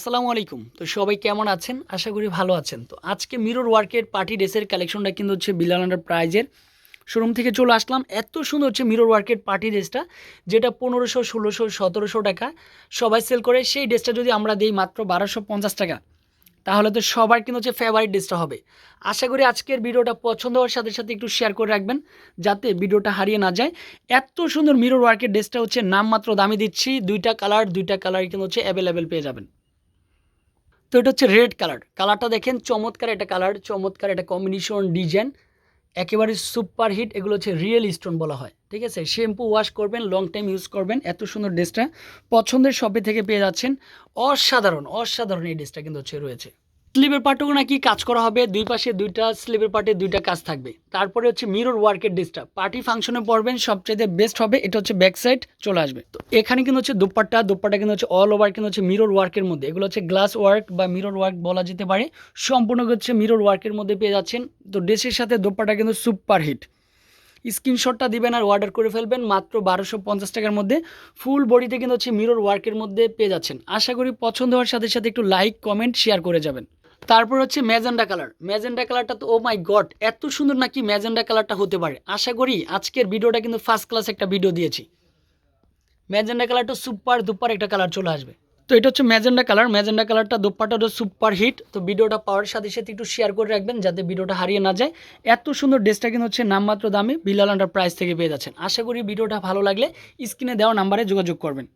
আসসালামু আলাইকুম। তো সবাই কেমন আছেন? আশা করি ভালো আছেন। তো আজকে মিরর ওয়ার্কের পার্টি ড্রেসের কালেকশনটা কিন্তু হচ্ছে বিলাল প্রাইজের শোরুম থেকে চলে আসলাম। এত সুন্দর হচ্ছে মিরর ওয়ার্কের পার্টি ড্রেসটা যেটা পনেরোশো, ষোলোশো, সতেরোশো টাকা সবাই সেল করে। সেই ড্রেসটা যদি আমরা দিই মাত্র বারোশো পঞ্চাশ টাকা, তাহলে তো সবার কিন্তু হচ্ছে ফেভারিট ড্রেসটা হবে। আশা করি আজকের ভিডিওটা পছন্দ হওয়ার সাথে সাথে একটু শেয়ার করে রাখবেন, যাতে ভিডিওটা হারিয়ে না যায়। এত সুন্দর মিরর ওয়ার্কের ড্রেসটা হচ্ছে নামমাত্র দামি দিচ্ছি। দুইটা কালার দুইটা কালার কিন্তু হচ্ছে অ্যাভেলেবেল পেয়ে যাবেন। তো এটা হচ্ছে রেড কালার কালারটা দেখেন, চমৎকার এটা কালার চমৎকার এটা কম্বিনেশন ডিজাইন একেবারে সুপার হিট এগুলো হচ্ছে রিয়েল স্টোন বলা হয়, ঠিক আছে? শ্যাম্পু ওয়াশ করবেন লং টাইম ইউজ করবেন, এত সুন্দর ড্রেসটা পছন্দের শপে থেকে পেয়ে যাচ্ছেন, অসাধারণ অসাধারণ এই ড্রেসটা কিন্তু হচ্ছে রয়েছে। স্লিভের পার্টও নাকি কাজ করা হবে, দুই পাশে দুইটা স্লিভের পার্টে দুইটা কাজ থাকবে। তারপরে হচ্ছে মিরর ওয়ার্কের ড্রেসটা পার্টি ফাংশনে পরবেন সবচেয়ে বেস্ট হবে, এটা হচ্ছে ব্যাক সাইড চলে আসবে। তো এখানে কিন্তু হচ্ছে দুপাট্টা দুপাট্টা কিন্তু হচ্ছে অল ওভার কিন্তু হচ্ছে মিরর ওয়ার্কের মধ্যে। এগুলো হচ্ছে গ্লাস ওয়ার্ক বা মিরর ওয়ার্ক বলা যেতে পারে। সম্পূর্ণ হচ্ছে মিরর ওয়ার্কের মধ্যে পেয়ে যাচ্ছেন। তো ড্রেসের সাথে দুপাট্টা কিন্তু সুপার হিট স্ক্রিনশটটা দিবেন আর অর্ডার করে ফেলবেন মাত্র বারোশো পঞ্চাশ টাকার মধ্যে। ফুল বডিতে কিন্তু হচ্ছে মিরর ওয়ার্কের মধ্যে পেয়ে যাচ্ছেন। আশা করি পছন্দ হওয়ার সাথে সাথে একটু লাইক কমেন্ট শেয়ার করে যাবেন। তারপর হচ্ছে ম্যাজেন্ডা কালার। ম্যাজেন্ডা কালারটা তো ও মাই গড এত সুন্দর নাকি ম্যাজেন্ডা কালারটা হতে পারে। আশা করি আজকের ভিডিওটা কিন্তু ফার্স্ট ক্লাস একটা ভিডিও দিয়েছি। ম্যাজেন্ডা কালারটা সুপার দুপার একটা কালার চলে আসবে। তো এটা হচ্ছে ম্যাজেন্ডা কালার। ম্যাজেন্ডা কালারটা দুপাটা সুপার হিট তো ভিডিওটা পাওয়ার সাথে সাথে একটু শেয়ার করে রাখবেন যাতে ভিডিওটা হারিয়ে না যায়। এত সুন্দর ড্রেসটা কিন্তু হচ্ছে নামমাত্র দামে বিলাল আন্ডার প্রাইস থেকে পেয়ে যাচ্ছেন। আশা করি ভিডিওটা ভালো লাগলে স্ক্রিনে দেওয়া নাম্বারে যোগাযোগ করবেন।